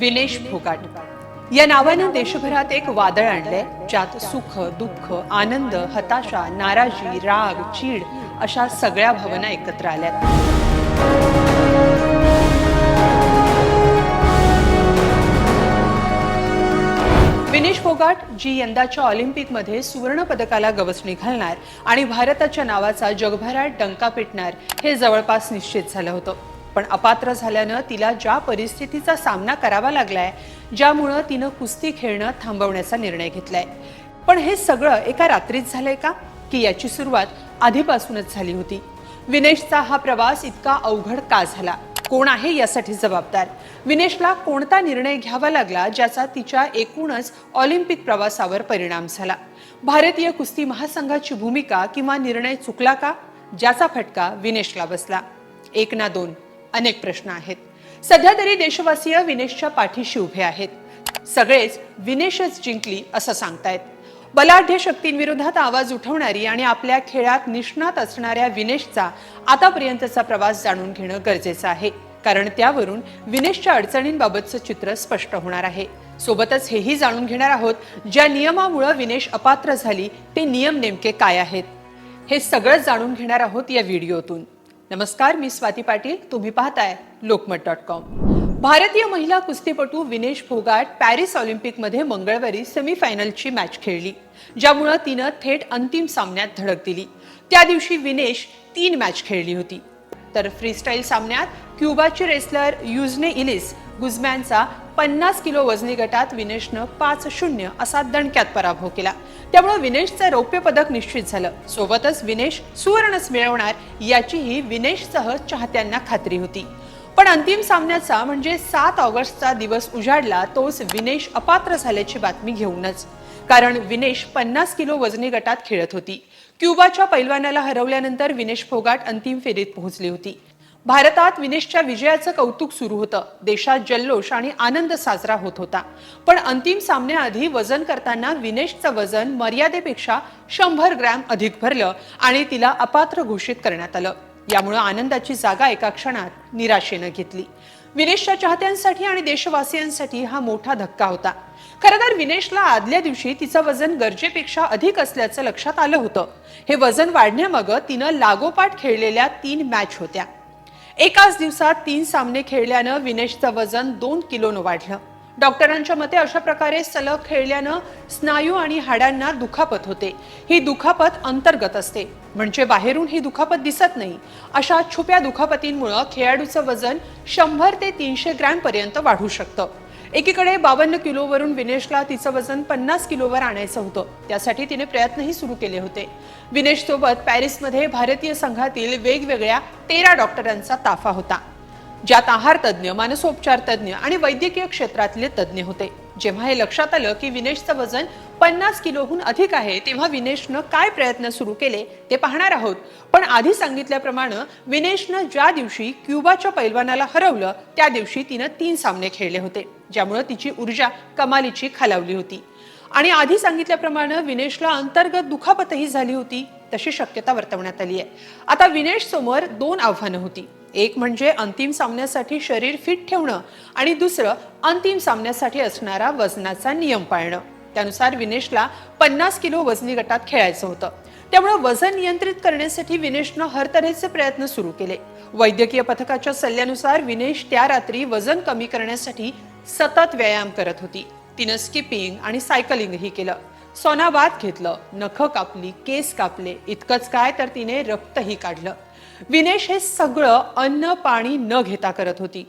विनेश फोगाट या नावानं देशभरात एक वादळ आणलंय ज्यात सुख दुःख आनंद हताशा नाराजी राग चीड अशा सगळ्या भावना एकत्र आल्यात. विनेश फोगाट जी यंदाच्या ऑलिम्पिकमध्ये सुवर्ण पदकाला गवसणी घालणार आणि भारताच्या नावाचा जगभरात डंका पिटणार हे जवळपास निश्चित झालं होतं. पण अपात्र झाल्यानं तिला ज्या परिस्थितीचा सामना करावा लागलाय ज्यामुळं तिनं कुस्ती खेळणं थांबवण्याचा निर्णय घेतलाय. पण हे सगळं एका रात्रीत झालंय का? की याची सुरुवात आधीपासूनच झाली होती. विनेशचा हा प्रवास इतका अवघड का झाला? कोण आहे यासाठी जबाबदार? विनेशला कोणता निर्णय घ्यावा लागला ज्याचा तिच्या एकूणच ऑलिम्पिक प्रवासावर परिणाम झाला? भारतीय कुस्ती महासंघाची भूमिका किंवा निर्णय चुकला का? ज्याचा फटका विनेशला बसला. एक ना दोन. अनेक प्रश्न आहेत. सध्या तरी देशवासीय विनेशच्या पाठीशी उभे आहेत. सगळेच विनेशच जिंकली असं सांगतायत. बलाढ्य शक्तींविरोधात आवाज उठवणारी आणि आपल्या खेळात निष्णात असणाऱ्या विनेशचा आतापर्यंतचा प्रवास जाणून घेणं गरजेचं आहे. कारण त्यावरून विनेशच्या अडचणींबाबतचं चित्र स्पष्ट होणार आहे. सोबतच हेही जाणून घेणार आहोत ज्या नियमामुळे विनेश अपात्र झाली ते नियम नेमके काय आहेत? हे सगळं जाणून घेणार आहोत या व्हिडिओतून. नमस्कार मी स्वाती पाटील. तुम्ही पाहताय लोकमत डॉट कॉम. भारतीय महिला कुस्तीपटू विनेश फोगाट पॅरिस ऑलिम्पिकमध्ये मंगळवारी सेमीफायनलची मॅच खेळली ज्यामुळं तिनं थेट अंतिम सामन्यात धडक दिली. त्या दिवशी विनेश तीन मॅच खेळली होती. तर फ्रीस्टाईल सामन्यात क्युबाची रेसलर युजने इलिस गुजमॅनचा पन्नास किलो वजनी गटात विनेशनं पाच शून्य असा दणक्यात पराभव केला. त्यामुळे विनेशचं रौप्य पदक निश्चित झालं. सोबतच विनेश सुवर्णच मिळवणार याचीही विनेशसह चाहत्यांना खात्री होती. पण अंतिम सामन्याचा म्हणजे सात ऑगस्टचा दिवस उजाडला तोच विनेश अपात्र झाल्याची बातमी घेऊनच. कारण विनेश पन्नास किलो वजनी गटात खेळत होती. क्युबाच्या पैलवानाला हरवल्यानंतर विनेश फोगाट अंतिम फेरीत पोहोचली होती. भारतात विनेशच्या विजयाचं कौतुक सुरू होतं. देशात जल्लोष आणि आनंद साजरा होत होता. पण अंतिम सामन्याआधी वजन करताना विनेशचं वजन मर्यादेपेक्षा शंभर ग्रॅम अधिक भरलं आणि तिला अपात्र घोषित करण्यात आलं. यामुळे आनंदाची जागा एका क्षणात निराशेनं घेतली. विनेशच्या चाहत्यांसाठी आणि देशवासियांसाठी हा मोठा धक्का होता. खरं तर विनेशला आदल्या दिवशी तिचं वजन गरजेपेक्षा अधिक असल्याचं लक्षात आलं होतं. हे वजन वाढण्यामागं तिनं लागोपाठ खेळलेल्या तीन मॅच होत्या. एकाच दिवसात तीन सामने खेळल्यानं विनेशचं वजन दोन किलोनं वाढलं. डॉक्टरांच्या मते अशा प्रकारे सलग खेळल्यानं स्नायू आणि हाडांना दुखापत होते. ही दुखापत अंतर्गत असते. म्हणजे बाहेरून ही दुखापत दिसत नाही. अशा छुप्या दुखापतींमुळं खेळाडूचं वजन शंभर ते तीनशे ग्रॅम पर्यंत वाढू शकतं. एकीकडे बावन्न किलोवरून विनेशला तिचं वजन पन्नास किलोवर आणायचं होतं. त्यासाठी तिने प्रयत्नही सुरू केले होते. विनेश सोबत पॅरिसमध्ये भारतीय संघातील वेगवेगळ्या तेरा डॉक्टरांचा ताफा होता ज्यात आहार तज्ज्ञ मानसोपचार तज्ज्ञ आणि वैद्यकीय क्षेत्रातले तज्ज्ञ होते. जेव्हा हे लक्षात आलं की विनेशचं वजन पन्नास किलोहून अधिक आहे तेव्हा विनेशनं काय प्रयत्न सुरू केले ते पाहणार आहोत. पण आधी सांगितल्याप्रमाणे विनेशनं ज्या दिवशी क्युबाच्या पैलवानाला हरवलं त्या दिवशी तिनं तीन सामने खेळले होते ज्यामुळे तिची ऊर्जा कमालीची खालावली होती. आणि आधी सांगितल्याप्रमाणे विनेशला अंतर्गत दुखापतही झाली होती तशी शक्यता वर्तवण्यात आली आहे आता विनेश समोर दोन आव्हानं होती. एक म्हणजे अंतिम सामन्यासाठी शरीर फिट ठेवणं आणि दुसरं अंतिम सामन्यासाठी असणारा वजनाचा नियम पाळणं. त्यानुसार विनेशला पन्नास किलो वजनी गटात खेळायचं होतं. त्यामुळे वजन नियंत्रित करण्यासाठी विनेशनं हर तऱ्हेचे प्रयत्न सुरू केले. वैद्यकीय पथकाच्या सल्ल्यानुसार विनेश त्या रात्री वजन कमी करण्यासाठी सतत व्यायाम करत होती. तिनं स्किपिंग आणि सायकलिंगही केलं. सोनाबाद घेतलं. नखं कापली केस कापले. इतकंच काय तर तिने रक्तही काढलं. विनेश हे सगळं अन्न पाणी न घेता करत होती.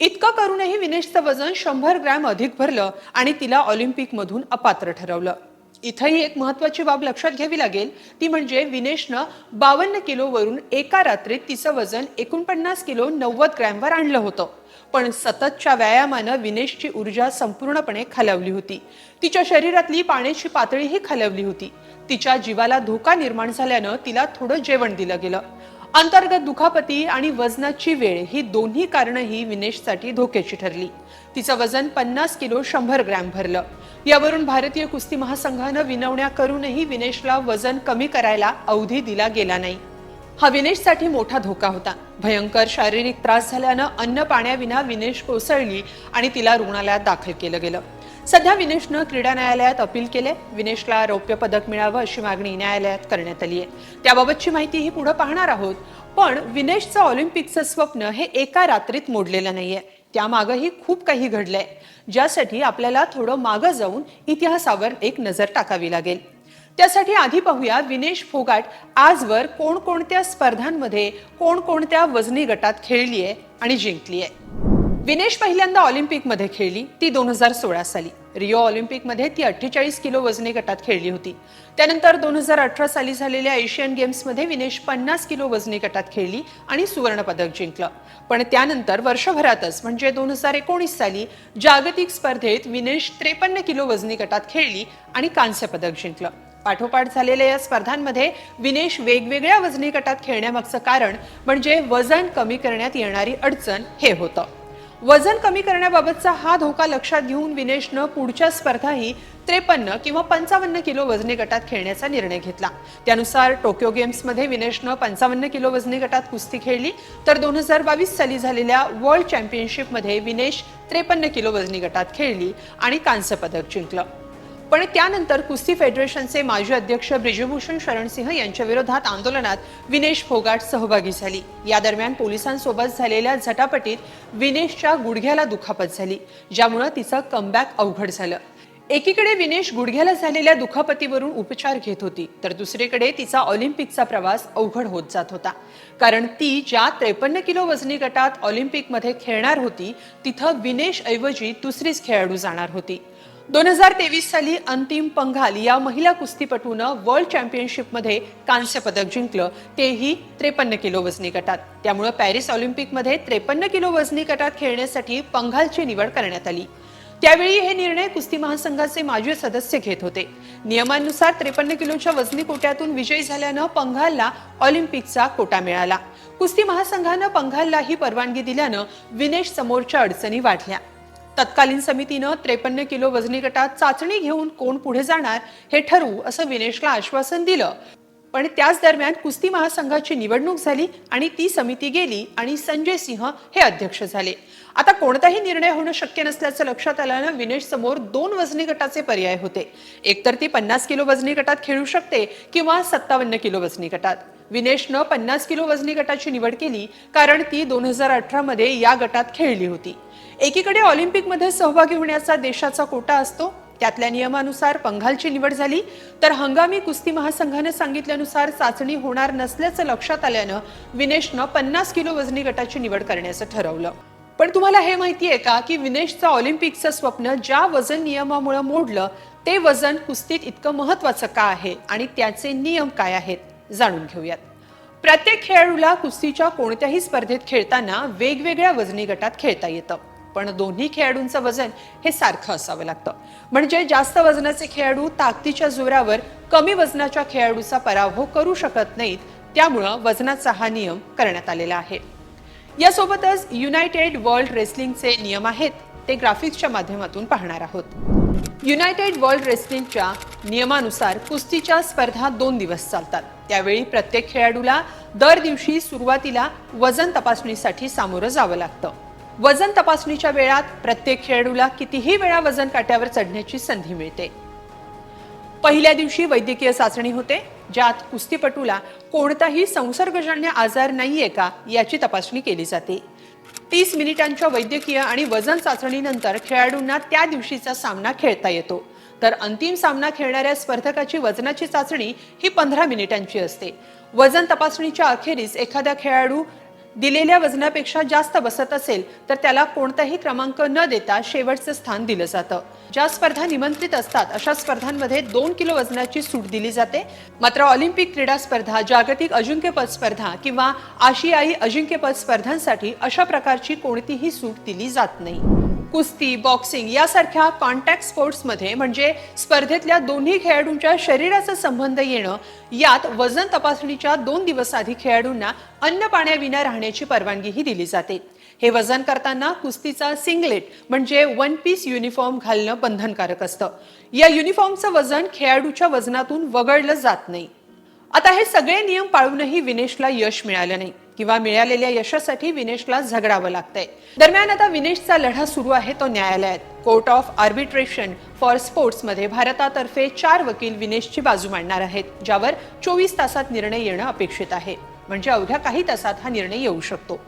इतकं करूनही विनेशचं वजन शंभर ग्रॅम अधिक भरलं आणि तिला ऑलिम्पिकमधून अपात्र ठरवलं. इथंही एक महत्वाची बाब लक्षात घ्यावी लागेल. ती म्हणजे विनेशनं बावन्न किलोवरून एका रात्रीत तिचं वजन एकोणपन्नास किलो नव्वद ग्रॅमवर आणलं होतं. पण सततच्या व्यायामानं विनेशची ऊर्जा संपूर्णपणे खालावली होती. तिच्या शरीरातली पाण्याची पातळीही खालावली होती. तिच्या जीवाला धोका निर्माण झाल्यानं तिला थोडं जेवण दिलं गेलं. अंतर्गत दुखापती आणि वजनाची वेळ ही दोन्ही कारणंही विनेशसाठी धोक्याची ठरली. तिचं वजन पन्नास किलो शंभर ग्रॅम भरलं. यावरून भारतीय कुस्ती महासंघानं विनवण्या करूनही विनेशला वजन कमी करायला अवधी दिला गेला नाही. हा विनेशसाठी मोठा धोका होता. भयंकर शारीरिक त्रास झाल्यानं अन्न पाण्याविना विनेश कोसळली आणि तिला रुग्णालयात दाखल केलं गेलं. सध्या विनेशनं क्रीडा न्यायालयात अपील केले विनेशला रौप्य पदक मिळावं अशी मागणी न्यायालयात करण्यात आली आहे त्याबाबतची माहिती ही पुढे पाहणार आहोत. पण विनेशचं ऑलिम्पिकचं स्वप्न हे एका रात्रीत मोडलेलं नाहीये. त्यामागंही खूप काही घडलंय. ज्यासाठी आपल्याला थोडं मागं जाऊन इतिहासावर एक नजर टाकावी लागेल. त्यासाठी आधी पाहूया विनेश फोगाट आजवर कोणकोणत्या स्पर्धांमध्ये कोणकोणत्या वजनी गटात खेळली आहे आणि जिंकली आहे विनेश पहिल्यांदा ऑलिम्पिकमध्ये खेळली ती दोन हजार सोळा साली. रिओ ऑलिम्पिकमध्ये ती अठ्ठेचाळीस किलो वजनी गटात खेळली होती. त्यानंतर दोन हजार अठरा साली झालेल्या एशियन गेम्समध्ये विनेश पन्नास किलो वजनी गटात खेळली आणि सुवर्णपदक जिंकलं. पण त्यानंतर वर्षभरातच म्हणजे दोन हजार एकोणीस साली जागतिक स्पर्धेत विनेश त्रेपन्न किलो वजनी गटात खेळली आणि कांस्य पदक जिंकलं. पाठोपाठ झालेल्या या स्पर्धांमध्ये विनेश वेगवेगळ्या वजनी गटात खेळण्यामागचं कारण म्हणजे वजन कमी करण्यात येणारी अडचण हे होतं. वजन कमी करण्याबाबतचा हा धोका लक्षात घेऊन विनेशनं पुढच्या स्पर्धाही त्रेपन्न किंवा पंचावन्न किलो वजनी गटात खेळण्याचा निर्णय घेतला. त्यानुसार टोकियो गेम्समध्ये विनेशनं पंचावन्न किलो वजनी गटात कुस्ती खेळली. तर दोन हजार बावीस साली झालेल्या वर्ल्ड चॅम्पियनशिपमध्ये विनेश त्रेपन्न किलो वजनी गटात खेळली आणि कांस्य पदक जिंकलं. पण त्यानंतर कुस्ती फेडरेशनचे माजी अध्यक्ष ब्रिजभूषण शरणसिंह यांच्या विरोधात आंदोलनात विनेश फोगाट सहभागी झाली. या दरम्यान पोलिसांसोबत झालेल्या झटापटीत विनेशच्या गुडघ्याला दुखापत झाली ज्यामुळे तिचं कमबॅक अवघड झालं. एकीकडे विनेश गुडघ्याला झालेल्या दुखापतीवरून उपचार घेत होती तर दुसरीकडे तिचा ऑलिम्पिकचा प्रवास अवघड होत जात होता. कारण ती ज्या त्रेपन्न किलो वजनी गटात ऑलिम्पिकमध्ये खेळणार होती तिथं विनेश ऐवजी दुसरीच खेळाडू जाणार होती. दोन हजार तेवीस साली अंतिम पंघाल या महिला कुस्तीपटूनं वर्ल्ड चॅम्पियनशिपमध्ये कांस्य पदक जिंकलं. तेही त्रेपन्न किलो वजनी गटात. त्यामुळे पॅरिस ऑलिम्पिकमध्ये त्रेपन्न किलो वजनी गटात खेळण्यासाठी पंघालची निवड करण्यात आली. त्यावेळी हे निर्णय कुस्ती महासंघाचे माजी सदस्य घेत होते. नियमानुसार त्रेपन्न किलोच्या वजनी कोट्यातून विजयी झाल्यानं पंघालला ऑलिम्पिकचा कोटा मिळाला. कुस्ती महासंघानं पंघालला ही परवानगी दिल्यानं विनेश समोरच्या अडचणी वाढल्या. तत्कालीन समितीनं त्रेपन्न किलो वजनी गटात चाचणी घेऊन कोण पुढे जाणार हे ठरवू असं विनेशला आश्वासन दिलं. पण त्याच दरम्यान कुस्ती महासंघाची निवडणूक झाली आणि ती समिती गेली आणि संजय सिंह हे अध्यक्ष झाले. आता कोणताही निर्णय होणं शक्य नसल्याचं लक्षात आल्यानं विनेश समोर दोन वजनी गटाचे पर्याय होते. एकतर ती पन्नास किलो वजनी गटात खेळू शकते किंवा सत्तावन्न किलो वजनी गटात. विनेशनं पन्नास किलो वजनी गटाची निवड केली कारण ती दोन हजार अठरामध्ये या गटात खेळली होती. एकीकडे ऑलिम्पिकमध्ये सहभागी होण्याचा देशाचा कोटा असतो त्यातल्या नियमानुसार पंघालची निवड झाली तर हंगामी कुस्ती महासंघाने सांगितल्यानुसार चाचणी होणार नसल्याचं लक्षात आल्यानं विनेशनं पन्नास किलो वजनी गटाची निवड करण्याचं ठरवलं. पण तुम्हाला हे माहितीये का की विनेशचं ऑलिम्पिकचं स्वप्न ज्या वजन नियमामुळे मोडलं ते वजन कुस्तीत इतकं महत्वाचं का आहे आणि त्याचे नियम काय आहेत? जाणून घेऊयात. प्रत्येक खेळाडूला कुस्तीच्या कोणत्याही स्पर्धेत खेळताना वेगवेगळ्या वजनी गटात खेळता येतं. पण दोन्ही खेळाडूंचं वजन हे सारखं असावं लागतं. म्हणजे जास्त वजनाचे खेळाडू ताकदीच्या जोरावर कमी वजनाच्या खेळाडूचा पराभव करू शकत नाहीत त्यामुळं वजनाचा हा नियम करण्यात आलेला आहे. यासोबतच युनायटेड वर्ल्ड रेसलिंगचे नियम आहेत ते ग्राफिक्सच्या माध्यमातून पाहणार आहोत. युनायटेड वर्ल्ड रेसलिंगच्या नियमानुसार कुस्तीच्या स्पर्धा दोन दिवस चालतात. त्यावेळी प्रत्येक खेळाडूला दर दिवशी सुरुवातीला वजन तपासणीसाठी सामोरं जावं लागतं. वजन तपासणीच्या वेळात प्रत्येक खेळाडूला कितीही वेळा वजन काट्यावर चढण्याची संधी मिळते. पहिल्या दिवशी वैद्यकीय चाचणी होते ज्यात कुस्तीपटूला कोणताही संसर्गजन्य आजार नाहीये का याची तपासणी केली जाते. तीस मिनिटांच्या वैद्यकीय आणि वजन चाचणीनंतर खेळाडूंना त्या दिवशीचा सामना खेळता येतो. तर अंतिम सामना खेळणाऱ्या स्पर्धकाची वजनाची चाचणी ही पंधरा मिनिटांची असते. वजन तपासणीच्या अखेरीस एखादा खेळाडू दिलेल्या वजनापेक्षा जास्त बसत असेल तर त्याला कोणताही क्रमांक न देता शेवटचं स्थान दिलं जातं. ज्या स्पर्धा निमंत्रित असतात अशा स्पर्धांमध्ये दोन किलो वजनाची सूट दिली जाते. मात्र ऑलिम्पिक क्रीडा स्पर्धा जागतिक अजिंक्यपद स्पर्धा किंवा आशियाई अजिंक्यपद स्पर्धांसाठी अशा प्रकारची कोणतीही सूट दिली जात नाही. कुस्ती बॉक्सिंग यासारख्या कॉन्टॅक्ट स्पोर्ट्समध्ये म्हणजे स्पर्धेतल्या दोन्ही खेळाडूंच्या शरीराचा संबंध येणं यात वजन तपासणीच्या दोन दिवस आधी खेळाडूंना अन्न पाण्याविना राहण्याची परवानगीही दिली जाते. हे वजन करताना कुस्तीचा सिंगलेट म्हणजे वन पीस युनिफॉर्म घालणं बंधनकारक असतं. या युनिफॉर्मचं वजन खेळाडूच्या वजनातून वगळलं जात नाही. आता हे सगळे नियम पाळूनही विनेशला यश मिळालं नाही. किंवा मिळालेल्या यशासाठी विनेशला झगडावं लागतंय. दरम्यान आता विनेशचा लढा सुरू आहे तो न्यायालयात. कोर्ट ऑफ आर्बिट्रेशन फॉर स्पोर्ट्समध्ये भारतातर्फे चार वकील विनेशची बाजू मांडणार आहेत ज्यावर चोवीस तासात निर्णय येणं अपेक्षित आहे. म्हणजे अवघ्या काही तासात हा निर्णय येऊ शकतो.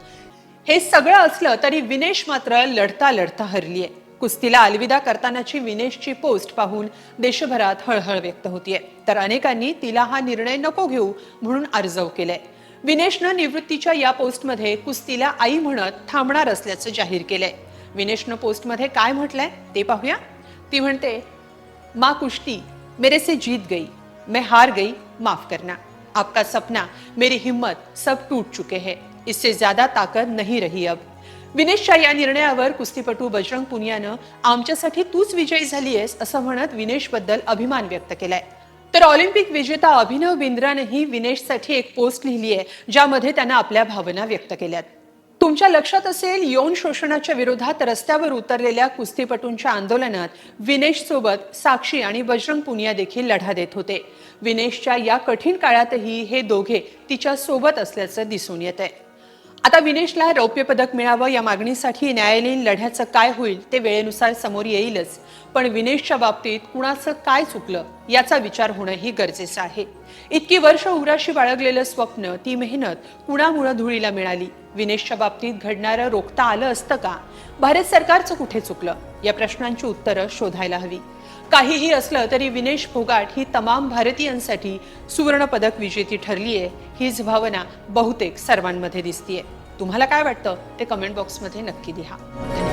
हे सगळं असलं तरी विनेश मात्र लढता लढता हरलीय. कुस्तीला अलविदा करतानाची विनेशची पोस्ट पाहून देशभरात हळहळ व्यक्त होतीये. तर अनेकांनी तिला हा निर्णय नको घेऊ म्हणून अर्जव केलाय. विनेशनं निवृत्तीच्या या पोस्टमध्ये कुस्तीला आई म्हणत थांबणार असल्याचं जाहीर केलंय. विनेशनं पोस्टमध्ये काय म्हटलंय ते पाहूया. ती म्हणते माँ कुश्ती मेरे से जीत गई मैं हार गई माफ करना. आपका सपना मेरी हिम्मत सब टूट चुके हैं इससे ज्यादा ताकद नहीं रही अब. विनेशच्या या निर्णयावर कुस्तीपटू बजरंग पुनियानं आमच्यासाठी तूच विजयी झालीयस असं म्हणत विनेशबद्दल अभिमान व्यक्त केलाय. तर ऑलिम्पिक विजेता अभिनव बिंद्रानेही विनेशसाठी एक पोस्ट लिहिली आहे ज्यामध्ये त्यानं आपल्या भावना व्यक्त केल्यात. तुमच्या लक्षात असेल यौन शोषणाच्या विरोधात रस्त्यावर उतरलेल्या कुस्तीपटूंच्या आंदोलनात विनेश सोबत साक्षी आणि बजरंग पुनिया देखील लढा देत होते. विनेशच्या या कठीण काळातही हे दोघे तिच्या सोबत असल्याचं दिसून येत आहे आता विनेशला रौप्य पदक मिळावं या मागणीसाठी न्यायालयीन लढ्याचं काय होईल ते वेळेनुसार समोर येईलच. पण विनेशच्या बाबतीत कुणाचं काय चुकलं याचा विचार होणंही गरजेचं आहे. इतकी वर्ष उराशी बाळगलेलं स्वप्न ती मेहनत कुणामुळं धुळीला मिळाली? विनेशच्या बाबतीत घडणारं रोखता आलं असतं का? भारत सरकारचं कुठे चुकलं? या प्रश्नांची उत्तरं शोधायला हवी. काहीही असलं तरी विनेश फोगाट ही तमाम भारतीयांसाठी सुवर्णपदक विजेती ठरली आहे हीच भावना बहुतेक सर्वांमध्ये दिसतीये. तुम्हाला काय वाटतं? ते कमेंट बॉक्समध्ये नक्की लिहा. धन्यवाद